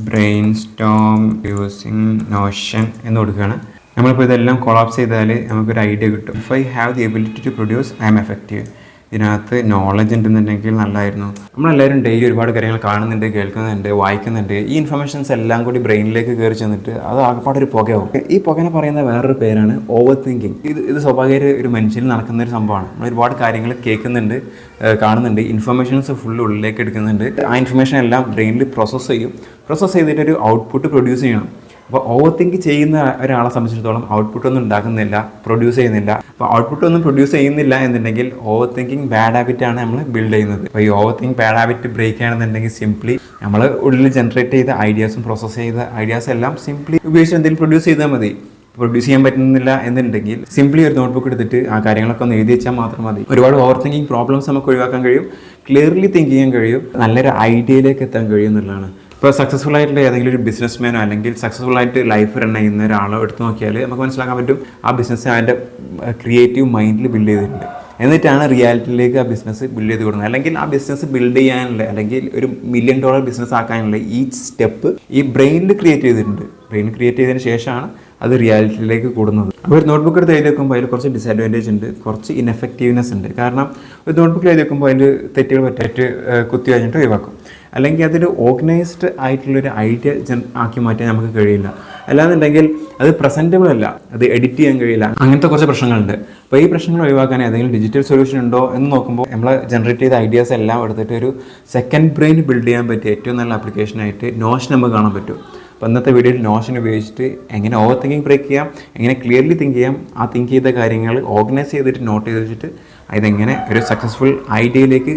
Brain Storm using Notion എന്ന് കൊടുക്കുകയാണ്. നമ്മളിപ്പോൾ ഇതെല്ലാം കൊളാപ്സ് ചെയ്താൽ നമുക്കൊരു ഐഡിയ കിട്ടും. If I have the ability to produce I am effective ഇതിനകത്ത് നോളജ് ഉണ്ടെന്നുണ്ടെങ്കിൽ നല്ലതായിരുന്നു നമ്മളെല്ലാവരും ഡെയിലി ഒരുപാട് കാര്യങ്ങൾ കാണുന്നുണ്ട് കേൾക്കുന്നുണ്ട് വായിക്കുന്നുണ്ട്. ഈ ഇൻഫർമേഷൻസ് എല്ലാം കൂടി ബ്രെയിനിലേക്ക് കയറി ചെന്നിട്ട് അത് ആകെപ്പാടെ ഒരു പുകയാവും. ഈ പുകനെ പറയുന്ന വേറൊരു പേരാണ് ഓവർ തിങ്കിങ് ഇത് ഇത് സ്വാഭാവിക ഒരു മനുഷ്യന് നടക്കുന്ന ഒരു സംഭവമാണ്. നമ്മൾ ഒരുപാട് കാര്യങ്ങൾ കേൾക്കുന്നുണ്ട് കാണുന്നുണ്ട് ഇൻഫർമേഷൻസ് ഫുൾ ഉള്ളിലേക്ക് എടുക്കുന്നുണ്ട്. ആ ഇൻഫർമേഷൻ എല്ലാം ബ്രെയിനിൽ പ്രോസസ്സ് ചെയ്യും. പ്രോസസ്സ് ചെയ്തിട്ട് ഒരു ഔട്ട്പുട്ട് പ്രൊഡ്യൂസ് ചെയ്യണം. അപ്പോൾ ഓവർ തിങ്ക് ചെയ്യുന്ന ഒരാളെ സംബന്ധിച്ചിടത്തോളം ഔട്ട്പുട്ട് ഒന്നും ഉണ്ടാക്കുന്നില്ല പ്രൊഡ്യൂസ് ചെയ്യുന്നില്ല. അപ്പോൾ ഔട്ട്പുട്ട് ഒന്നും പ്രൊഡ്യൂസ് ചെയ്യുന്നില്ല എന്നുണ്ടെങ്കിൽ ഓവർ തിങ്കിങ് ബാഡ് ഹാബിറ്റ് ആണ് നമ്മൾ ബിൽഡ് ചെയ്യുന്നത്. അപ്പോൾ ഈ over think bad habit break ചെയ്യണമെന്നുണ്ടെങ്കിൽ സിംപ്ലി നമ്മൾ ഉള്ളിൽ ജനറേറ്റ് ചെയ്ത ഐഡിയാസും പ്രോസസ്സ് ചെയ്ത ഐഡിയാസ് എല്ലാം സിംപ്ലി ഉപയോഗിച്ച് എന്തെങ്കിലും പ്രൊഡ്യൂസ് ചെയ്താൽ മതി. പ്രൊഡ്യൂസ് ചെയ്യാൻ പറ്റുന്നില്ല എന്നുണ്ടെങ്കിൽ സിംപ്ലി ഒരു നോട്ട്ബുക്ക് എടുത്തിട്ട് ആ കാര്യങ്ങളൊക്കെ ഒന്ന് എഴുതി വെച്ചാൽ മാത്രം മതി. ഒരുപാട് ഓവർ തിങ്കിങ് പ്രോബ്ലംസ് നമുക്ക് ഒഴിവാക്കാൻ കഴിയും. ക്ലിയർലി തിങ്ക് ചെയ്യാൻ കഴിയും. നല്ലൊരു ഐഡിയയിലേക്ക് എത്താൻ കഴിയും എന്നുള്ളതാണ്. ഇപ്പോൾ സക്സസ്ഫുൾ ആയിട്ടുള്ള ഏതെങ്കിലും ഒരു ബിസിനസ്മാനോ അല്ലെങ്കിൽ സക്സസ്ഫുൾ ആയിട്ട് ലൈഫ് റൺ ചെയ്യുന്ന ഒരാളോ എടുത്ത് നോക്കിയാൽ നമുക്ക് മനസ്സിലാക്കാൻ പറ്റും ആ ബിസിനസ് അതിന്റെ ക്രിയേറ്റീവ് മൈൻഡിൽ ബിൽഡ് ചെയ്തിട്ടുണ്ട്. എന്നിട്ടാണ് റിയാലിറ്റിയിലേക്ക് ആ ബിസിനസ് ബിൽഡ് ചെയ്ത് കൊടുക്കുന്നത്. അല്ലെങ്കിൽ ആ ബിസിനസ് ബിൽഡ് ചെയ്യാനുള്ള അല്ലെങ്കിൽ ഒരു മില്യൺ ഡോളർ ബിസിനസ് ആക്കാനുള്ള ഈ സ്റ്റെപ്പ് ഈ ബ്രെയിനിൽ ക്രിയേറ്റ് ചെയ്തിട്ടുണ്ട്. ബ്രെയിൻ ക്രിയേറ്റ് ചെയ്തതിന് ശേഷമാണ് അത് റിയാലിറ്റിയിലേക്ക് കൂടുന്നത്. അപ്പോൾ ഒരു നോട്ട്ബുക്ക് എടുത്ത് എഴുതി വെക്കുമ്പോൾ അതിൽ കുറച്ച് ഡിസഡ്വാന്റേജ് ഉണ്ട് കുറച്ച് ഇൻഎഫക്റ്റീവ്നെസ് ഉണ്ട്. കാരണം ഒരു നോട്ട്ബുക്കിൽ എഴുതി വെക്കുമ്പോൾ അതിൽ തെറ്റുകൾ പറ്റാറ്റ് കുത്തി കഴിഞ്ഞിട്ട് ഒഴിവാക്കും. അല്ലെങ്കിൽ അതൊരു ഓർഗനൈസ്ഡ് ആയിട്ടുള്ളൊരു ഐഡിയ ജൻ ആക്കി മാറ്റാൻ നമുക്ക് കഴിയില്ല. അല്ലാന്നുണ്ടെങ്കിൽ അത് പ്രസന്റബിൾ അല്ല. അത് എഡിറ്റ് ചെയ്യാൻ കഴിയില്ല. അങ്ങനത്തെ കുറച്ച് പ്രശ്നങ്ങളുണ്ട്. അപ്പോൾ ഈ പ്രശ്നങ്ങൾ ഒഴിവാക്കാൻ ഏതെങ്കിലും ഡിജിറ്റൽ സൊല്യൂഷൻ ഉണ്ടോ എന്ന് നോക്കുമ്പോൾ നമ്മൾ ജനറേറ്റ് ചെയ്ത ഐഡിയാസ് എല്ലാം എടുത്തിട്ട് ഒരു സെക്കൻഡ് ബ്രെയിൻ ബിൽഡ് ചെയ്യാൻ പറ്റിയ ഏറ്റവും നല്ല ആപ്ലിക്കേഷനായിട്ട് നോഷൻ നമുക്ക് കാണാൻ പറ്റും. അപ്പോൾ ഇന്നത്തെ വീഡിയോയിൽ നോഷൻ ഉപയോഗിച്ചിട്ട് എങ്ങനെ ഓവർ തിങ്കിങ് ബ്രേക്ക് ചെയ്യാം എങ്ങനെ ക്ലിയർലി തിങ്ക് ചെയ്യാം ആ തിങ്ക് ചെയ്ത കാര്യങ്ങൾ ഓർഗനൈസ് ചെയ്തിട്ട് നോട്ട് ചെയ്ത് വെച്ചിട്ട് അതെങ്ങനെ ഒരു സക്സസ്ഫുൾ ഐഡിയയിലേക്ക്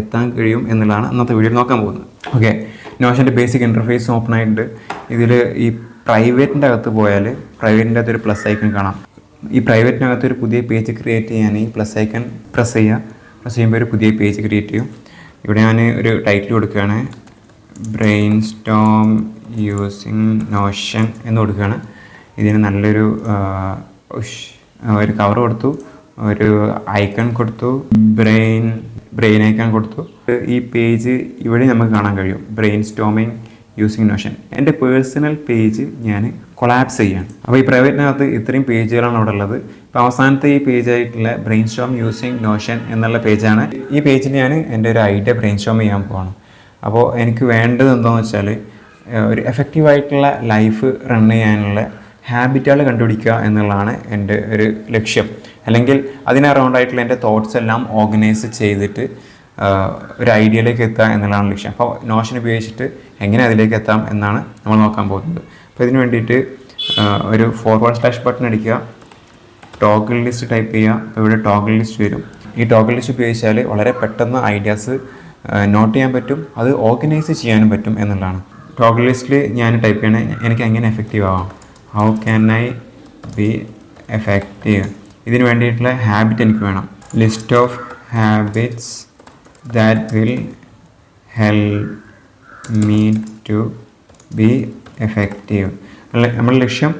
എത്താൻ കഴിയും എന്നുള്ളതാണ് ഇന്നത്തെ വീഡിയോ നോക്കാൻ പോകുന്നത്. ഓക്കെ നോഷന്റെ ബേസിക് ഇന്റർഫേസ് ഓപ്പൺ ആയിട്ടുണ്ട്. ഇതിൽ ഈ പ്രൈവറ്റിന്റെ അകത്ത് പോയാൽ പ്രൈവറ്റിന്റെ അകത്ത് ഒരു പ്ലസ് ഐക്കൺ കാണാം. ഈ പ്രൈവറ്റിനകത്ത് ഒരു പുതിയ പേജ് ക്രിയേറ്റ് ചെയ്യാൻ ഈ പ്ലസ് ഐക്കൺ പ്രസ് ചെയ്യുക. പ്രസ് ചെയ്യുമ്പോൾ ഒരു പുതിയ പേജ് ക്രിയേറ്റ് ചെയ്യും. ഇവിടെ ഞാൻ ഒരു ടൈറ്റിൽ കൊടുക്കുകയാണ്. ബ്രെയിൻ സ്റ്റോം യൂസിങ് നോഷൻ എന്ന് കൊടുക്കുകയാണ്. ഇതിന് നല്ലൊരു ഒരു കവർ കൊടുത്തു. ഒരു ഐക്കൺ കൊടുത്തു. ബ്രെയിൻ ബ്രെയിൻ ഐക്കൺ കൊടുത്തു. ഈ പേജ് ഇവിടെ നമുക്ക് കാണാൻ കഴിയും. Brainstorming using Notion. എന്റെ പേഴ്സണൽ പേജ് ഞാൻ കൊളാപ്സ് ചെയ്യാണ്. അപ്പോൾ ഈ പ്രൈവറ്റിനകത്ത് ഇത്രയും പേജുകളാണ് അവിടെ ഉള്ളത്. ഇപ്പോൾ അവസാനത്തെ ഈ പേജായിട്ടുള്ള ബ്രെയിൻ സ്റ്റോം യൂസിങ് നോഷൻ എന്നുള്ള പേജാണ്. ഈ പേജിൽ ഞാൻ എന്റെ ഒരു ഐഡിയ ബ്രെയിൻ സ്റ്റോം ചെയ്യാൻ പോവാണ്. അപ്പോൾ എനിക്ക് വേണ്ടത് എന്താണെന്ന് വെച്ചാൽ ഒരു എഫക്റ്റീവായിട്ടുള്ള ലൈഫ് റൺ ചെയ്യാനുള്ള ഹാബിറ്റുകൾ കണ്ടുപിടിക്കുക എന്നുള്ളതാണ് എന്റെ ഒരു ലക്ഷ്യം. അല്ലെങ്കിൽ അതിന് അറൗണ്ടായിട്ടുള്ള എന്റെ തോട്ട്സ് എല്ലാം ഓർഗനൈസ് ചെയ്തിട്ട് ഒരു ഐഡിയയിലേക്ക് എത്തുക എന്നുള്ളതാണ് ലക്ഷ്യം. അപ്പോൾ നോഷൻ ഉപയോഗിച്ചിട്ട് എങ്ങനെ അതിലേക്ക് എത്താം എന്നാണ് നമ്മൾ നോക്കാൻ പോകുന്നത്. അപ്പോൾ ഇതിന് വേണ്ടിയിട്ട് ഒരു ഫോർവേഡ് സ്ലാഷ് ബട്ടൺ അടിക്കുക. ടോഗിൾ ലിസ്റ്റ് ടൈപ്പ് ചെയ്യുക. അപ്പോൾ ഇവിടെ ടോഗിൾ ലിസ്റ്റ് വരും. ഈ ടോഗിൾ ലിസ്റ്റ് ഉപയോഗിച്ചാൽ വളരെ പെട്ടെന്ന് ഐഡിയാസ് നോട്ട് ചെയ്യാൻ പറ്റും. അത് ഓർഗനൈസ് ചെയ്യാനും പറ്റും എന്നുള്ളതാണ്. ടോഗിൾ ലിസ്റ്റിൽ ഞാൻ ടൈപ്പ് ചെയ്യണേ എനിക്ക് എങ്ങനെ എഫക്റ്റീവ് ആവാം? How can I be effective ഇതിന് വേണ്ടിയിട്ടുള്ള ഹാബിറ്റ് എനിക്ക് വേണം. List of habits that will help me to be effective നമ്മുടെ ലക്ഷ്യം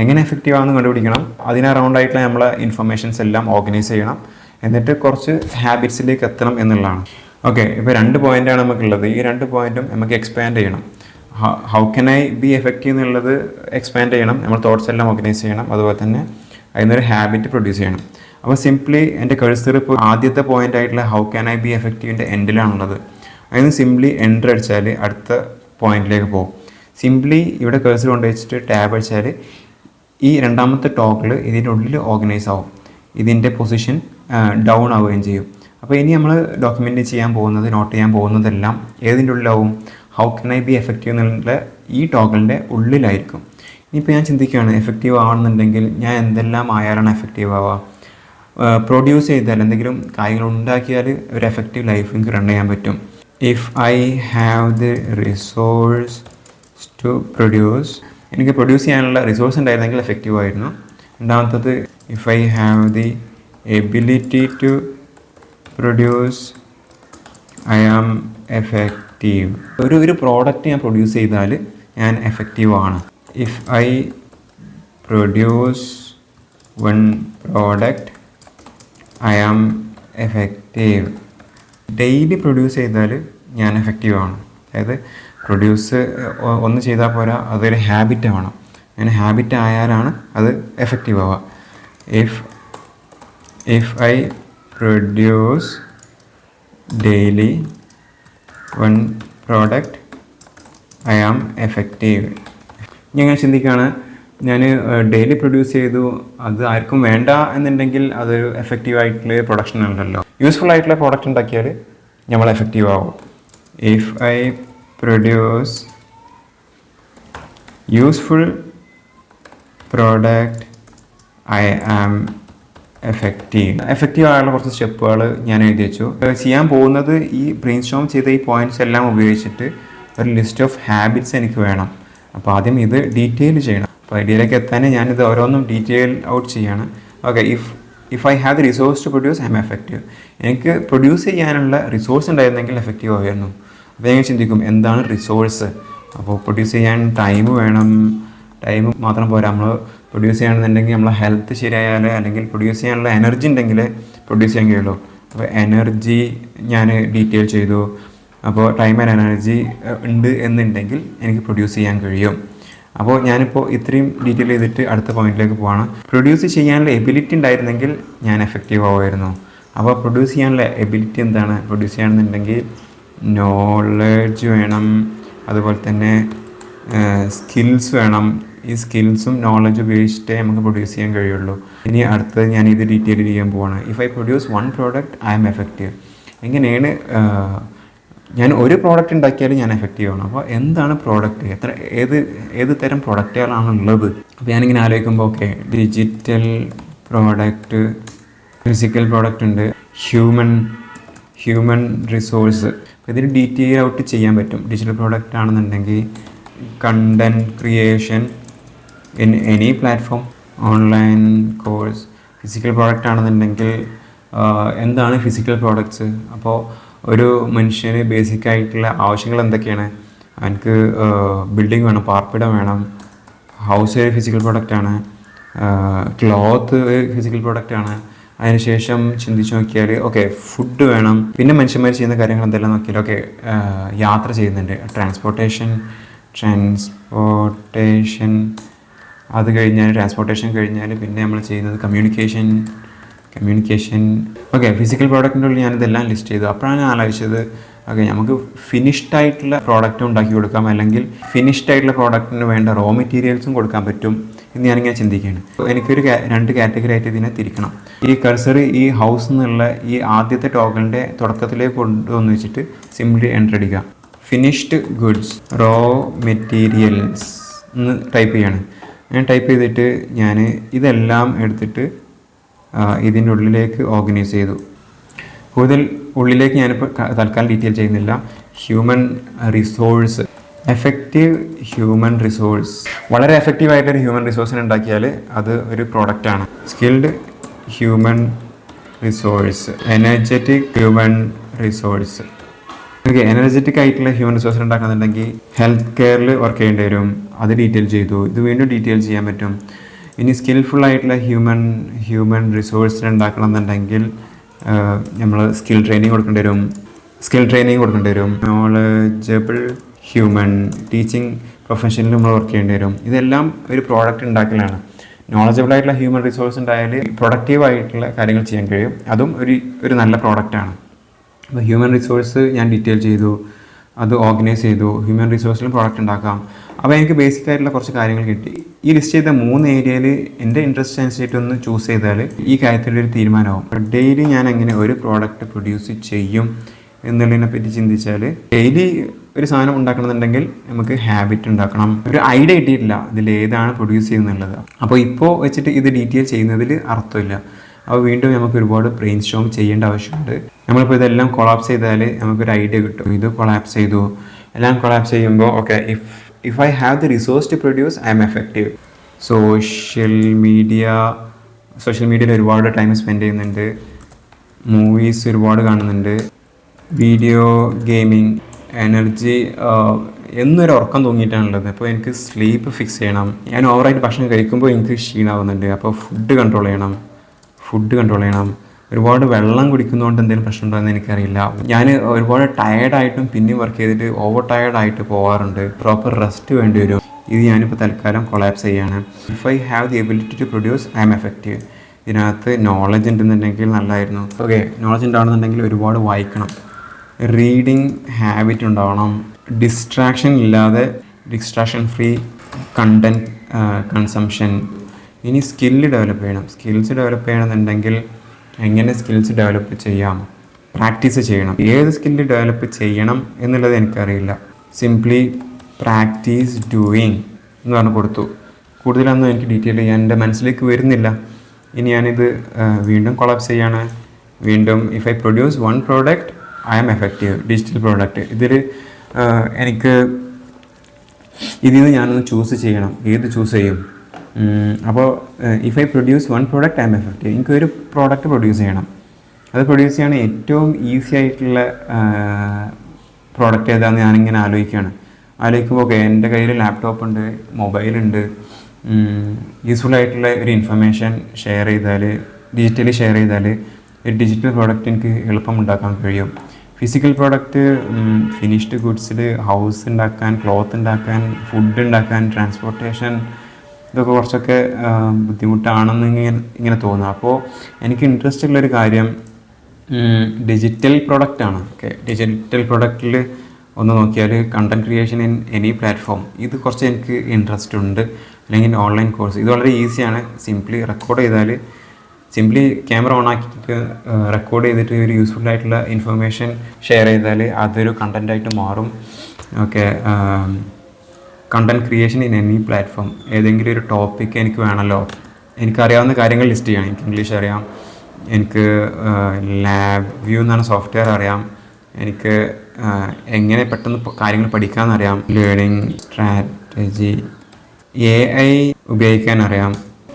എങ്ങനെ എഫക്റ്റീവ് ആണെന്ന് കണ്ടുപിടിക്കണം. അതിന് അറൗണ്ട് ആയിട്ടുള്ള നമ്മളെ ഇൻഫർമേഷൻസ് എല്ലാം ഓർഗനൈസ് ചെയ്യണം. എന്നിട്ട് കുറച്ച് ഹാബിറ്റ്സിലേക്ക് എത്തണം എന്നുള്ളതാണ്. ഓക്കെ ഇപ്പോൾ രണ്ട് പോയിന്റാണ് നമുക്കുള്ളത്. ഈ രണ്ട് പോയിന്റും നമുക്ക് എക്സ്പാൻഡ് ചെയ്യണം. How can I be effective എന്നുള്ളത് എക്സ്പാൻഡ് ചെയ്യണം. നമ്മൾ തോട്ട്സ് എല്ലാം ഓർഗനൈസ് ചെയ്യണം. അതുപോലെ തന്നെ അതിനൊരു ഹാബിറ്റ് പ്രൊഡ്യൂസ് ചെയ്യണം. അപ്പോൾ സിംപ്ലി എന്റെ കഴ്സർ ഇപ്പോൾ ആദ്യത്തെ പോയിന്റ് ആയിട്ടുള്ള how can I be effective എഫക്റ്റീവിന്റെ എൻഡിലാണുള്ളത് അതിന് സിംപ്ലി എന്റർ അടിച്ചാൽ അടുത്ത പോയിന്റിലേക്ക് പോകും. സിംപ്ലി ഇവിടെ കഴ്സർ കൊണ്ട് വെച്ചിട്ട് ടാബ് അടിച്ചാൽ ഈ രണ്ടാമത്തെ ടോക്കിൽ ഇതിന്റെ ഉള്ളിൽ ഓർഗനൈസ് ആവും. ഇതിന്റെ പൊസിഷൻ ഡൗൺ ആവുകയും ചെയ്യും. അപ്പോൾ ഇനി നമ്മൾ ഡോക്യുമെന്റ് ചെയ്യാൻ പോകുന്നത് നോട്ട് ചെയ്യാൻ പോകുന്നതെല്ലാം ഏതിന്റെ ഉള്ളിലാവും? How can I be effective എന്നുള്ള ഈ ടോക്കിളിന്റെ ഉള്ളിലായിരിക്കും. ഇനിയിപ്പോൾ ഞാൻ ചിന്തിക്കുകയാണ് എഫക്റ്റീവ് ആവണമെന്നുണ്ടെങ്കിൽ ഞാൻ എന്തെല്ലാം ആയാലാണ് എഫക്റ്റീവ് ആവുക? പ്രൊഡ്യൂസ് ചെയ്താൽ എന്തെങ്കിലും കാര്യങ്ങൾ ഉണ്ടാക്കിയാൽ ഒരു എഫക്റ്റീവ് ലൈഫ് എനിക്ക് റൺ ചെയ്യാൻ പറ്റും. If I have the resource to produce എനിക്ക് പ്രൊഡ്യൂസ് ചെയ്യാനുള്ള റിസോഴ്സ് ഉണ്ടായിരുന്നെങ്കിൽ എഫക്റ്റീവ് ആയിരുന്നു. രണ്ടാമത്തത് if I have the ability to produce I am effective ഒരു ഒരു പ്രോഡക്റ്റ് ഞാൻ പ്രൊഡ്യൂസ് ചെയ്താൽ ഞാൻ എഫക്റ്റീവ് ആണ്. If I produce one product I am effective. Daily produce ചെയ്താൽ ഞാൻ എഫക്റ്റീവ് ആണ്. അതായത് പ്രൊഡ്യൂസ് ഒന്ന് ചെയ്താൽ പോരാ അതൊരു ഹാബിറ്റ് ആവണം. അങ്ങനെ ഹാബിറ്റ് ആയാലാണ് അത് എഫക്റ്റീവ് ആവുക. If if I produce daily one product I am effective ഞാൻ ചിന്തിക്കുകയാണ് ഞാൻ ഡെയിലി പ്രൊഡ്യൂസ് ചെയ്തു അത് ആർക്കും വേണ്ട എന്നുണ്ടെങ്കിൽ അതൊരു എഫക്റ്റീവ് ആയിട്ടുള്ള പ്രൊഡക്ഷൻ ഉണ്ടല്ലോ യൂസ്ഫുൾ ആയിട്ടുള്ള പ്രോഡക്റ്റ് ഉണ്ടാക്കിയാൽ നമ്മൾ എഫക്റ്റീവ് ആവും. If I produce useful product I am effective effective ആയുള്ള കുറച്ച് സ്റ്റെപ്പുകൾ ഞാൻ എഴുതി വെച്ചു. ചെയ്യാൻ പോകുന്നത് ഈ ബ്രെയിൻ സ്റ്റോം ചെയ്ത ഈ പോയിന്റ്സ് എല്ലാം ഉപയോഗിച്ചിട്ട് ഒരു ലിസ്റ്റ് ഓഫ് ഹാബിറ്റ്സ് എനിക്ക് വേണം. അപ്പോൾ ആദ്യം ഇത് ഡീറ്റെയിൽ ചെയ്യണം. അപ്പോൾ ഐഡിയയിലേക്ക് എത്താൻ ഞാനിത് ഓരോന്നും ഡീറ്റെയിൽ ഔട്ട് ചെയ്യാണ്. Okay if if I have the resource to produce I am effective എനിക്ക് പ്രൊഡ്യൂസ് ചെയ്യാനുള്ള റിസോഴ്സ് ഉണ്ടായിരുന്നെങ്കിൽ എഫക്റ്റീവ് ആയിരുന്നു. അപ്പോൾ ഞാൻ ചിന്തിക്കും എന്താണ് റിസോഴ്സ് അപ്പോൾ പ്രൊഡ്യൂസ് ചെയ്യാൻ ടൈം വേണം. ടൈം മാത്രം പോരാ. നമ്മൾ പ്രൊഡ്യൂസ് ചെയ്യണമെന്നുണ്ടെങ്കിൽ നമ്മളെ ഹെൽത്ത് ശരിയായാൽ അല്ലെങ്കിൽ പ്രൊഡ്യൂസ് ചെയ്യാനുള്ള എനർജി ഉണ്ടെങ്കിൽ പ്രൊഡ്യൂസ് ചെയ്യാൻ കഴിയുള്ളൂ. അപ്പോൾ എനർജി ഞാൻ ഡീറ്റെയിൽ ചെയ്തു. അപ്പോൾ ടൈം ആൻഡ് എനർജി ഉണ്ട് എന്നുണ്ടെങ്കിൽ എനിക്ക് പ്രൊഡ്യൂസ് ചെയ്യാൻ കഴിയും. അപ്പോൾ ഞാനിപ്പോൾ ഇത്രയും ഡീറ്റെയിൽ ചെയ്തിട്ട് അടുത്ത പോയിന്റിലേക്ക് പോവാണ്. പ്രൊഡ്യൂസ് ചെയ്യാനുള്ള എബിലിറ്റി ഉണ്ടായിരുന്നെങ്കിൽ ഞാൻ എഫക്റ്റീവ് ആവുമായിരുന്നു. അപ്പോൾ പ്രൊഡ്യൂസ് ചെയ്യാനുള്ള എബിലിറ്റി എന്താണ്? പ്രൊഡ്യൂസ് ചെയ്യണമെന്നുണ്ടെങ്കിൽ നോളജ് വേണം. അതുപോലെ തന്നെ സ്കിൽസ് വേണം. ഈ സ്കിൽസും നോളജ് ഉപയോഗിച്ചിട്ടേ നമുക്ക് പ്രൊഡ്യൂസ് ചെയ്യാൻ കഴിയുള്ളൂ. ഇനി അടുത്തത് ഞാൻ ഇത് ഡീറ്റെയിൽ ചെയ്യാൻ പോവാണ്. If I produce one product I am effective എങ്ങനെയാണ് ഞാൻ ഒരു പ്രോഡക്റ്റ് ഉണ്ടാക്കിയാലും ഞാൻ എഫക്റ്റീവ് ആണ്. അപ്പോൾ എന്താണ് പ്രോഡക്റ്റ് എത്ര ഏത് ഏത് തരം പ്രോഡക്റ്റുകളാണ് ഉള്ളത് അപ്പോൾ ഞാനിങ്ങനെ ആലോചിക്കുമ്പോൾ okay digital product physical product ഉണ്ട്. ഹ്യൂമൻ ഹ്യൂമൻ റിസോഴ്സ് അപ്പോൾ ഇതിന് ഡീറ്റെയിൽ ഔട്ട് ചെയ്യാൻ പറ്റും. ഡിജിറ്റൽ പ്രോഡക്റ്റ് ആണെന്നുണ്ടെങ്കിൽ content creation in any platform online course physical product ആണെന്നുണ്ടെങ്കിൽ എന്താണ് ഫിസിക്കൽ പ്രോഡക്റ്റ്സ് അപ്പോൾ ഒരു മനുഷ്യന് ബേസിക് ആയിട്ടുള്ള ആവശ്യങ്ങൾ എന്തൊക്കെയാണ്? എനിക്ക് ബിൽഡിംഗ് വേണം പാർപ്പിടം വേണം ഹൗസ് ഒരു ഫിസിക്കൽ പ്രൊഡക്റ്റാണ് ക്ലോത്ത് ഒരു ഫിസിക്കൽ പ്രൊഡക്റ്റാണ് അതിനുശേഷം ചിന്തിച്ച് നോക്കിയാൽ ഓക്കെ ഫുഡ് വേണം. പിന്നെ മനുഷ്യന്മാർ ചെയ്യുന്ന കാര്യങ്ങൾ എന്തെല്ലാം നോക്കിയാൽ ഓക്കെ യാത്ര ചെയ്യുന്നുണ്ട്. ട്രാൻസ്പോർട്ടേഷൻ ട്രാൻസ്പോർട്ടേഷൻ അത് കഴിഞ്ഞാൽ ട്രാൻസ്പോർട്ടേഷൻ കഴിഞ്ഞാൽ പിന്നെ നമ്മൾ ചെയ്യുന്നത് കമ്മ്യൂണിക്കേഷൻ കമ്മ്യൂണിക്കേഷൻ ഓക്കെ ഫിസിക്കൽ പ്രോഡക്റ്റിന്റെ ഉള്ളിൽ ഞാനിതെല്ലാം ലിസ്റ്റ് ചെയ്തു. അപ്പോഴാണ് ഞാൻ ആലോചിച്ചത് ഓക്കെ നമുക്ക് ഫിനിഷ്ഡ് ആയിട്ടുള്ള പ്രോഡക്റ്റ് ഉണ്ടാക്കി കൊടുക്കാം അല്ലെങ്കിൽ ഫിനിഷ്ഡ് ആയിട്ടുള്ള പ്രോഡക്റ്റിന് വേണ്ട റോ മെറ്റീരിയൽസും കൊടുക്കാൻ പറ്റും എന്ന് ഞാനിങ്ങനെ ചിന്തിക്കുകയാണ്. എനിക്കൊരു രണ്ട് കാറ്റഗറി ആയിട്ട് ഇതിനെ തിരിക്കണം. ഈ കർസർ ഈ ഹൗസ് എന്നുള്ള ഈ ആദ്യത്തെ ടോക്കണിന്റെ തുടക്കത്തിലേക്ക് കൊണ്ടുവന്ന് വെച്ചിട്ട് സിംപ്ലി എന്റർ അടിക്കുക. ഫിനിഷ്ഡ് ഗുഡ്സ് റോ മെറ്റീരിയൽസ് എന്ന് ടൈപ്പ് ചെയ്യാണ്. ഞാൻ ടൈപ്പ് ചെയ്തിട്ട് ഞാൻ ഇതെല്ലാം എടുത്തിട്ട് ഉള്ളിലേക്ക് ഓർഗനൈസ് ചെയ്തു. കൂടുതൽ ഉള്ളിലേക്ക് ഞാനിപ്പോൾ തൽക്കാലം ഡീറ്റെയിൽ ചെയ്യുന്നില്ല. Human resource. Effective human resource. വളരെ എഫക്റ്റീവ് ആയിട്ടൊരു ഹ്യൂമൻ റിസോഴ്സിനെ ഉണ്ടാക്കിയാൽ അത് ഒരു പ്രോഡക്റ്റാണ്. Skilled human resource. Energetic human resource. Okay energetic ആയിട്ടുള്ള ഹ്യൂമൻ റിസോഴ്സ് ഉണ്ടാക്കുന്നുണ്ടെങ്കിൽ ഹെൽത്ത് കെയറിൽ വർക്ക് ചെയ്യേണ്ടി വരും. അത് ഡീറ്റെയിൽ ചെയ്തു. ഇത് വീണ്ടും ഡീറ്റെയിൽ ചെയ്യാൻ പറ്റും. ഇനി സ്കിൽഫുൾ ആയിട്ടുള്ള ഹ്യൂമൻ ഹ്യൂമൻ റിസോഴ്സ് ഉണ്ടാക്കണം എന്നുണ്ടെങ്കിൽ നമ്മൾ സ്കിൽ ട്രെയിനിങ് കൊടുക്കേണ്ടി വരും. സ്കിൽ ട്രെയിനിങ് കൊടുക്കേണ്ടി വരും. നോളജബിൾ ഹ്യൂമൻ ടീച്ചിങ് പ്രൊഫഷനിൽ നമ്മൾ വർക്ക് ചെയ്യേണ്ടി വരും. ഇതെല്ലാം ഒരു പ്രോഡക്റ്റ് ഉണ്ടാക്കലാണ് നോളജബിൾ ആയിട്ടുള്ള ഹ്യൂമൻ റിസോഴ്സ് ഉണ്ടായാൽ പ്രൊഡക്റ്റീവ് ആയിട്ടുള്ള കാര്യങ്ങൾ ചെയ്യാൻ കഴിയും. അതും ഒരു ഒരു നല്ല പ്രോഡക്റ്റാണ് അപ്പോൾ ഹ്യൂമൻ റിസോഴ്സ് ഞാൻ ഡീറ്റെയിൽ ചെയ്തു. അത് ഓർഗനൈസ് ചെയ്തു ഹ്യൂമൻ റിസോഴ്സിലും പ്രോഡക്റ്റ് ഉണ്ടാക്കാം. അപ്പോൾ എനിക്ക് ബേസിക് ആയിട്ടുള്ള കുറച്ച് കാര്യങ്ങൾ കിട്ടി. ഈ ലിസ്റ്റ് ചെയ്ത മൂന്ന് ഏരിയയിൽ എന്റെ ഇൻട്രസ്റ്റ് അനുസരിച്ചിട്ട് ഒന്ന് ചൂസ് ചെയ്താൽ ഈ കാര്യത്തിൽ ഒരു തീരുമാനമാവും. ഡെയിലി ഞാൻ എങ്ങനെ ഒരു പ്രോഡക്റ്റ് പ്രൊഡ്യൂസ് ചെയ്യും എന്നുള്ളതിനെ പറ്റി ചിന്തിച്ചാൽ ഡെയിലി ഒരു സാധനം ഉണ്ടാക്കണമെന്നുണ്ടെങ്കിൽ നമുക്ക് ഹാബിറ്റ് ഉണ്ടാക്കണം. ഒരു ഐഡിയ കിട്ടിയിട്ടില്ല ഇതിൽ ഏതാണ് പ്രൊഡ്യൂസ് ചെയ്യുന്നുള്ളത്. അപ്പോൾ ഇപ്പോൾ വെച്ചിട്ട് ഇത് ഡീറ്റെയിൽ ചെയ്യുന്നതിൽ അർത്ഥമില്ല. അപ്പോൾ വീണ്ടും നമുക്ക് ഒരുപാട് ബ്രെയിൻ സ്ട്രോങ് ചെയ്യേണ്ട ആവശ്യമുണ്ട്. നമ്മളിപ്പോൾ ഇതെല്ലാം കൊളാപ്സ് ചെയ്താൽ നമുക്കൊരു ഐഡിയ കിട്ടും. ഇത് കൊളാപ്സ് ചെയ്തു. എല്ലാം കൊളാപ്സ് ചെയ്യുമ്പോൾ okay if if I have the resource to produce I am effective social media social മീഡിയയിൽ ഒരുപാട് ടൈം സ്പെൻഡ് ചെയ്യുന്നുണ്ട്. മൂവീസ് ഒരുപാട് കാണുന്നുണ്ട്. വീഡിയോ ഗെയിമിങ് എനർജി എന്നൊരു ഉറക്കം തൂങ്ങിയിട്ടാണുള്ളത്. അപ്പോൾ എനിക്ക് സ്ലീപ്പ് ഫിക്സ് ചെയ്യണം. ഞാൻ ഓവറായിട്ട് ഭക്ഷണം കഴിക്കുമ്പോൾ എനിക്ക് ക്ഷീണാവുന്നുണ്ട്. അപ്പോൾ ഫുഡ് കൺട്രോൾ ചെയ്യണം. ഫുഡ് കൺട്രോൾ ചെയ്യണം. ഒരുപാട് വെള്ളം കുടിക്കുന്നതുകൊണ്ട് എന്തെങ്കിലും പ്രശ്നമുണ്ടോ എന്ന് എനിക്കറിയില്ല. ഞാൻ ഒരുപാട് ടയേർഡായിട്ടും പിന്നെ വർക്ക് ചെയ്തിട്ട് ഓവർ ടയേർഡായിട്ട് പോകാറുണ്ട് പ്രോപ്പർ റെസ്റ്റ് വേണ്ടി വരും. ഇത് ഞാനിപ്പോൾ തൽക്കാലം കൊളാപ്സ് ചെയ്യാണ്. If I have the ability to produce I am effective ഇതിനകത്ത് നോളജ് ഉണ്ടെന്നുണ്ടെങ്കിൽ നല്ലതായിരുന്നു. ഓക്കെ നോളജ് ഉണ്ടാവണമെന്നുണ്ടെങ്കിൽ ഒരുപാട് വായിക്കണം. റീഡിങ് ഹാബിറ്റ് ഉണ്ടാവണം. ഡിസ്ട്രാക്ഷൻ ഇല്ലാതെ ഡിസ്ട്രാക്ഷൻ ഫ്രീ കണ്ടന്റ് കൺസംഷൻ ഇനി സ്കില്ല് ഡെവലപ്പ് ചെയ്യണം. സ്കിൽസ് ഡെവലപ്പ് ചെയ്യണമെന്നുണ്ടെങ്കിൽ എങ്ങനെ സ്കിൽസ് ഡെവലപ്പ് ചെയ്യാം? പ്രാക്ടീസ് ചെയ്യണം. ഏത് സ്കില്ല് ഡെവലപ്പ് ചെയ്യണം എന്നുള്ളത് എനിക്കറിയില്ല. സിംപ്ലി പ്രാക്ടീസ് ഡൂയിങ് എന്ന് പറഞ്ഞ് കൊടുത്തു. കൂടുതലൊന്നും എനിക്ക് ഡീറ്റെയിൽ ചെയ്യാൻ എന്റെ മനസ്സിലേക്ക് വരുന്നില്ല. ഇനി ഞാനിത് വീണ്ടും കൊളാപ്സ് ചെയ്യാണ്. വീണ്ടും if I produce one product I am effective digital product ഇതിൽ എനിക്ക് ഇതിൽ നിന്ന് ഞാനൊന്ന് ചൂസ് ചെയ്യണം. ഏത് ചൂസ് ചെയ്യും? അപ്പോൾ if I produce one product I am effective എനിക്ക് ഒരു പ്രോഡക്റ്റ് പ്രൊഡ്യൂസ് ചെയ്യണം. അത് പ്രൊഡ്യൂസ് ചെയ്യാൻ ഏറ്റവും ഈസി ആയിട്ടുള്ള പ്രോഡക്റ്റ് ഏതാണെന്ന് ഞാനിങ്ങനെ ആലോചിക്കുകയാണ്. ആലോചിക്കുമ്പോൾ ഓക്കെ എന്റെ കയ്യിൽ ലാപ്ടോപ്പ് ഉണ്ട് മൊബൈലുണ്ട് യൂസ്ഫുൾ ആയിട്ടുള്ള ഒരു ഇൻഫർമേഷൻ ഷെയർ ചെയ്താൽ ഡിജിറ്റലി ഷെയർ ചെയ്താൽ ഒരു ഡിജിറ്റൽ പ്രോഡക്റ്റ് എനിക്ക് എളുപ്പം ഉണ്ടാക്കാൻ കഴിയും. ഫിസിക്കൽ പ്രോഡക്റ്റ് ഫിനിഷ്ഡ് ഗുഡ്സിൽ ഹൗസ് ഉണ്ടാക്കാൻ ക്ലോത്ത് ഉണ്ടാക്കാൻ ഫുഡ് ഉണ്ടാക്കാൻ ട്രാൻസ്പോർട്ടേഷൻ ഇതൊക്കെ കുറച്ചൊക്കെ ബുദ്ധിമുട്ടാണെന്ന് ഇങ്ങനെ ഇങ്ങനെ തോന്നുക അപ്പോൾ എനിക്ക് ഇൻട്രസ്റ്റ് ഉള്ളൊരു കാര്യം ഡിജിറ്റൽ പ്രൊഡക്റ്റാണ് ഓക്കെ ഡിജിറ്റൽ പ്രൊഡക്റ്റിൽ ഒന്ന് നോക്കിയാൽ content creation in any platform ഇത് കുറച്ച് എനിക്ക് ഇൻട്രസ്റ്റ് ഉണ്ട്. അല്ലെങ്കിൽ ഓൺലൈൻ കോഴ്സ് ഇത് വളരെ ഈസിയാണ് സിംപ്ലി റെക്കോർഡ് ചെയ്താൽ സിംപ്ലി ക്യാമറ ഓൺ ആക്കിയിട്ട് റെക്കോർഡ് ചെയ്തിട്ട് ഒരു യൂസ്ഫുൾ ആയിട്ടുള്ള ഇൻഫർമേഷൻ ഷെയർ ചെയ്താൽ അതൊരു കണ്ടന്റായിട്ട് മാറും. Okay content creation in any platform ഏതെങ്കിലും ഒരു ടോപ്പിക്ക് എനിക്ക് വേണമല്ലോ. എനിക്കറിയാവുന്ന കാര്യങ്ങൾ ലിസ്റ്റ് ചെയ്യണം എനിക്ക് ഇംഗ്ലീഷ് അറിയാം. എനിക്ക് ലാബ് വ്യൂ എന്നാണ് സോഫ്റ്റ്വെയർ അറിയാം. എനിക്ക് എങ്ങനെ പെട്ടെന്ന് കാര്യങ്ങൾ പഠിക്കാമെന്നറിയാം ലേണിംഗ് സ്ട്രാറ്റജി എ ഐ ഉപയോഗിക്കാൻ അറിയാം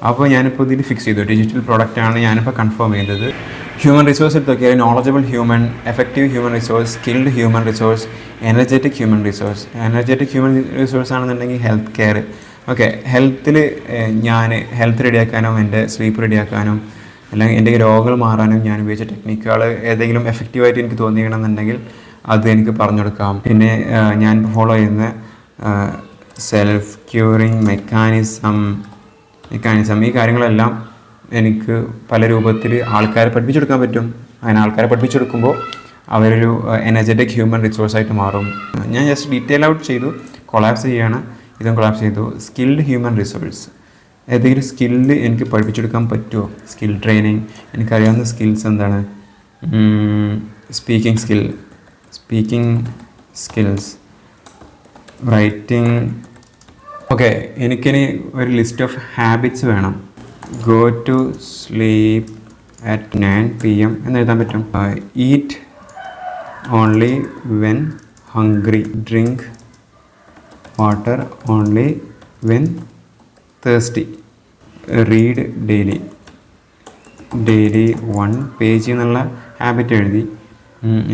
അപ്പോൾ ഞാനിപ്പോൾ ഇതിൽ ഫിക്സ് ചെയ്തു. ഡിജിറ്റൽ പ്രോഡക്റ്റ് ആണ് ഞാനിപ്പോൾ കൺഫേം ചെയ്തത്. Human resource എടുത്തൊക്കെയാൽ knowledgeable human effective human resource skilled human resource energetic human resource energetic human resource ആണെന്നുണ്ടെങ്കിൽ ഹെൽത്ത് കെയർ ഓക്കെ ഹെൽത്തിൽ ഞാൻ ഹെൽത്ത് റെഡിയാക്കാനും എന്റെ സ്ലീപ്പ് റെഡിയാക്കാനും അല്ലെങ്കിൽ എന്റെ രോഗങ്ങൾ മാറാനും ഞാൻ ഉപയോഗിച്ച ടെക്നിക്കുകൾ ഏതെങ്കിലും എഫക്റ്റീവായിട്ട് എനിക്ക് തോന്നിയണമെന്നുണ്ടെങ്കിൽ അത് എനിക്ക് പറഞ്ഞു കൊടുക്കാം. പിന്നെ ഞാൻ ഫോളോ ചെയ്യുന്ന സെൽഫ് ക്യൂറിങ് മെക്കാനിസം മെക്കാനിസം ഈ കാര്യങ്ങളെല്ലാം എനിക്ക് പല രൂപത്തിൽ ആൾക്കാരെ പഠിപ്പിച്ചെടുക്കാൻ പറ്റും. അങ്ങനെ ആൾക്കാരെ പഠിപ്പിച്ചെടുക്കുമ്പോൾ അവരൊരു എനർജറ്റിക് ഹ്യൂമൻ റിസോഴ്സ് ആയിട്ട് മാറും. ഞാൻ ജസ്റ്റ് ഡീറ്റെയിൽ ഔട്ട് ചെയ്തു കൊളാപ്സ് ചെയ്യാണ്. ഇതും കൊളാപ്സ് ചെയ്തു. സ്കിൽഡ് ഹ്യൂമൻ റിസോഴ്സ് ഏതെങ്കിലും സ്കില്ല് എനിക്ക് പഠിപ്പിച്ചെടുക്കാൻ പറ്റുമോ? സ്കിൽ ട്രെയിനിങ് എനിക്കറിയാവുന്ന സ്കിൽസ് എന്താണ്? Speaking skill speaking skills writing okay എനിക്കിനി ഒരു ലിസ്റ്റ് ഓഫ് ഹാബിറ്റ്സ് വേണം. Go to sleep at nine P M എന്ന് എഴുതാൻ പറ്റും. Eat only when hungry drink water only when thirsty read daily daily one page എന്നുള്ള habit എഴുതി.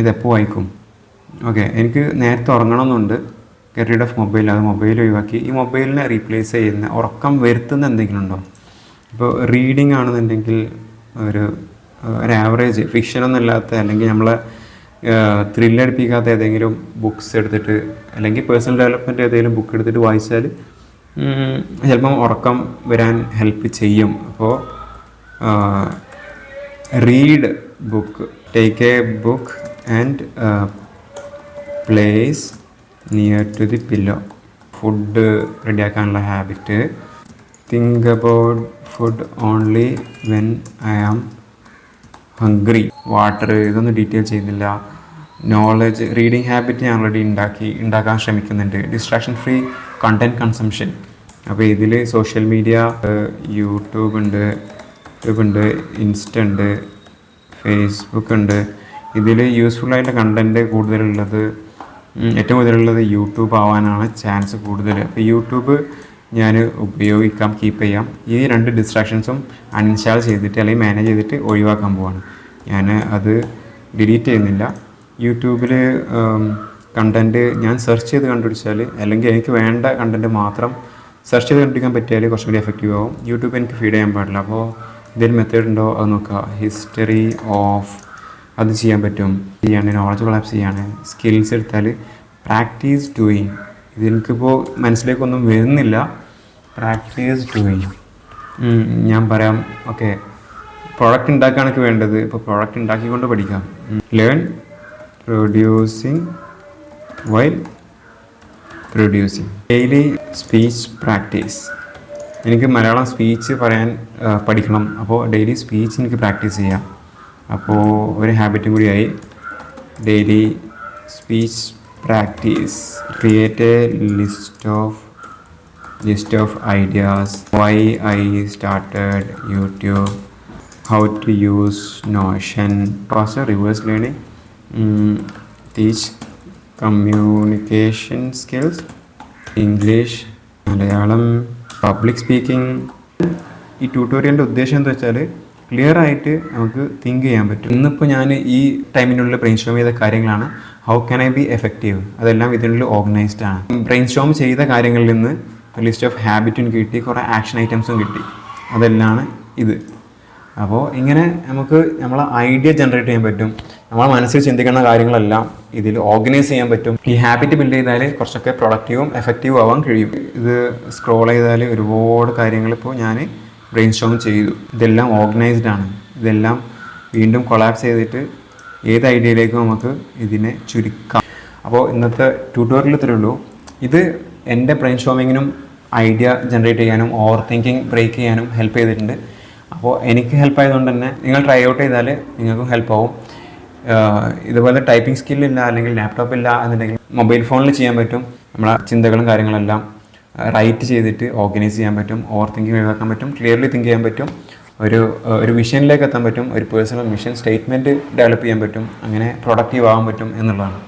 ഇതെപ്പോൾ വായിക്കും? ഓക്കെ എനിക്ക് നേരത്തെ ഉറങ്ങണമെന്നുണ്ട്. ഗെറ്റ് ഓഫ് മൊബൈൽ അത് മൊബൈൽ ഒഴിവാക്കി. ഈ മൊബൈലിനെ റീപ്ലേസ് ചെയ്യുന്ന ഉറക്കം വരുത്തുന്ന എന്തെങ്കിലും ഉണ്ടോ? ഇപ്പോൾ റീഡിംഗ് ആണെന്നുണ്ടെങ്കിൽ ഒരു ഒരു ആവറേജ് ഫിക്ഷനൊന്നും ഇല്ലാത്ത അല്ലെങ്കിൽ നമ്മളെ ത്രില്ലടിപ്പിക്കാത്ത ഏതെങ്കിലും ബുക്ക്സ് എടുത്തിട്ട് അല്ലെങ്കിൽ പേഴ്സണൽ ഡെവലപ്മെന്റ് ഏതെങ്കിലും ബുക്ക് എടുത്തിട്ട് വായിച്ചാൽ ചിലപ്പം ഉറക്കം വരാൻ ഹെൽപ്പ് ചെയ്യും. അപ്പോൾ read book take a book and place near to the pillow food റെഡിയാക്കാനുള്ള habit. Think about food only when I am hungry water ഇതൊന്നും ഡീറ്റെയിൽ ചെയ്യുന്നില്ല. നോളജ് റീഡിങ് ഹാബിറ്റ് ഞാൻ ഓൾറെഡി ഉണ്ടാക്കി ഉണ്ടാക്കാൻ ശ്രമിക്കുന്നുണ്ട്. ഡിസ്ട്രാക്ഷൻ ഫ്രീ കണ്ടന്റ് കൺസംഷൻ അപ്പോൾ ഇതിൽ social media YouTube ഉണ്ട് YouTube ഉണ്ട് ഇൻസ്റ്റ ഉണ്ട് ഫേസ്ബുക്ക് ഉണ്ട്. ഇതിൽ യൂസ്ഫുൾ ആയിട്ടുള്ള കണ്ടന്റ് കൂടുതലുള്ളത് ഏറ്റവും കൂടുതലുള്ളത് യൂട്യൂബ് ആവാനാണ് ചാൻസ് കൂടുതൽ. അപ്പോൾ യൂട്യൂബ് ഞാൻ ഉപയോഗിക്കാം കീപ്പ് ചെയ്യാം. ഈ രണ്ട് ഡിസ്ട്രാക്ഷൻസും അൺഇൻസ്റ്റാൾ ചെയ്തിട്ട് അല്ലെങ്കിൽ മാനേജ് ചെയ്തിട്ട് ഒഴിവാക്കാൻ പോവാണ്. ഞാൻ അത് ഡിലീറ്റ് ചെയ്യുന്നില്ല. യൂട്യൂബിൽ കണ്ടന്റ് ഞാൻ സെർച്ച് ചെയ്ത് കണ്ടുപിടിച്ചാൽ അല്ലെങ്കിൽ എനിക്ക് വേണ്ട കണ്ടന്റ് മാത്രം സെർച്ച് ചെയ്ത് കണ്ടുപിടിക്കാൻ പറ്റിയാൽ കുറച്ചും കൂടി എഫക്റ്റീവ് ആവും. യൂട്യൂബ് എനിക്ക് ഫീഡ് ചെയ്യാൻ പാടില്ല. അപ്പോൾ എന്തെങ്കിലും മെത്തേഡ് ഉണ്ടോ? അത് നോക്കുക. ഹിസ്റ്ററി ഓഫ് അത് ചെയ്യാൻ പറ്റും ചെയ്യാണ് നോളജ് കൊളാപ്സ് ചെയ്യാണ് സ്കിൽസ് എടുത്താൽ പ്രാക്ടീസ് ഡൂയിങ് ഇതെനിക്കിപ്പോൾ മനസ്സിലേക്കൊന്നും വരുന്നില്ല. പ്രാക്ടീസ് ഡൂയിങ് ഞാൻ പറയാം ഓക്കെ പ്രൊഡക്റ്റ് ഉണ്ടാക്കാനൊക്കെ വേണ്ടത് ഇപ്പോൾ പ്രൊഡക്റ്റ് ഉണ്ടാക്കിക്കൊണ്ട് പഠിക്കാം. Learn producing while producing daily speech practice എനിക്ക് മലയാളം സ്പീച്ച് പറയാൻ പഠിക്കണം. അപ്പോൾ ഡെയിലി സ്പീച്ച് എനിക്ക് പ്രാക്ടീസ് ചെയ്യാം. അപ്പോൾ ഒരു ഹാബിറ്റും കൂടിയായി. Daily speech practice create a list of list of ideas why I started YouTube how to use Notion fast reverse learning teach communication skills English Malayalam public speaking ഈ ട്യൂട്ടോറിയലിന്റെ ഉദ്ദേശം എന്താ വെച്ചാൽ ക്ലിയർ ആയിട്ട് നമുക്ക് തിങ്ക് ചെയ്യാൻ പറ്റും. ഇന്നിപ്പോൾ ഞാൻ ഈ ടൈമിനുള്ളിൽ ബ്രെയിൻ സ്റ്റോം ചെയ്ത കാര്യങ്ങളാണ്. How can I be effective അതെല്ലാം ഇതിനുള്ളിൽ ഓർഗനൈസ്ഡ് ആണ്. ബ്രെയിൻ സ്റ്റോം ചെയ്ത കാര്യങ്ങളിൽ നിന്ന് ലിസ്റ്റ് ഓഫ് ഹാബിറ്റും കിട്ടി കുറേ ആക്ഷൻ ഐറ്റംസും കിട്ടി. അതെല്ലാം ഇത്. അപ്പോൾ ഇങ്ങനെ നമുക്ക് നമ്മളെ ഐഡിയ ജനറേറ്റ് ചെയ്യാൻ പറ്റും. നമ്മളെ മനസ്സിൽ ചിന്തിക്കുന്ന കാര്യങ്ങളെല്ലാം ഇതിൽ ഓർഗനൈസ് ചെയ്യാൻ പറ്റും. ഈ ഹാബിറ്റ് ബിൽഡ് ചെയ്താൽ കുറച്ചൊക്കെ പ്രൊഡക്റ്റീവും എഫക്റ്റീവും ആവാൻ കഴിയും. ഇത് സ്ക്രോൾ ചെയ്താൽ ഒരുപാട് കാര്യങ്ങൾ ഇപ്പോൾ ഞാൻ ബ്രെയിൻ സ്റ്റോം ചെയ്തു. ഇതെല്ലാം ഓർഗനൈസ്ഡ് ആണ്. ഇതെല്ലാം വീണ്ടും കൊളാപ്സ് ചെയ്തിട്ട് ഏത് ഐഡിയയിലേക്കും നമുക്ക് ഇതിനെ ചുരുക്കാം. അപ്പോൾ ഇന്നത്തെ ട്യൂട്ടോറിയൽ ഇത്രയേ ഉള്ളൂ. ഇത് എന്റെ ബ്രെയിൻ സ്റ്റോമിങ്ങിനും ഐഡിയ ജനറേറ്റ് ചെയ്യാനും ഓവർ തിങ്കിങ് ബ്രേക്ക് ചെയ്യാനും ഹെൽപ്പ് ചെയ്തിട്ടുണ്ട്. അപ്പോൾ എനിക്ക് ഹെൽപ്പ് ആയതുകൊണ്ട് തന്നെ നിങ്ങൾ ട്രൈ ഔട്ട് ചെയ്താൽ നിങ്ങൾക്കും ഹെൽപ്പ് ആവും. ഇതുപോലെ ടൈപ്പിംഗ് സ്കില്ലില്ല അല്ലെങ്കിൽ ലാപ്ടോപ്പ് ഇല്ല എന്നുണ്ടെങ്കിൽ മൊബൈൽ ഫോണിൽ ചെയ്യാൻ പറ്റും. നമ്മളെ ചിന്തകളും കാര്യങ്ങളെല്ലാം റൈറ്റ് ചെയ്തിട്ട് ഓർഗനൈസ് ചെയ്യാൻ പറ്റും ഓവർ തിങ്കിങ് ഒഴിവാക്കാൻ പറ്റും ക്ലിയർലി തിങ്ക് ചെയ്യാൻ പറ്റും ഒരു ഒരു വിഷനിലേക്ക് എത്താൻ പറ്റും ഒരു പേഴ്സണൽ മിഷൻ സ്റ്റേറ്റ്മെന്റ് ഡെവലപ്പ് ചെയ്യാൻ പറ്റും അങ്ങനെ പ്രൊഡക്റ്റീവ് ആവാൻ പറ്റും എന്നുള്ളതാണ്.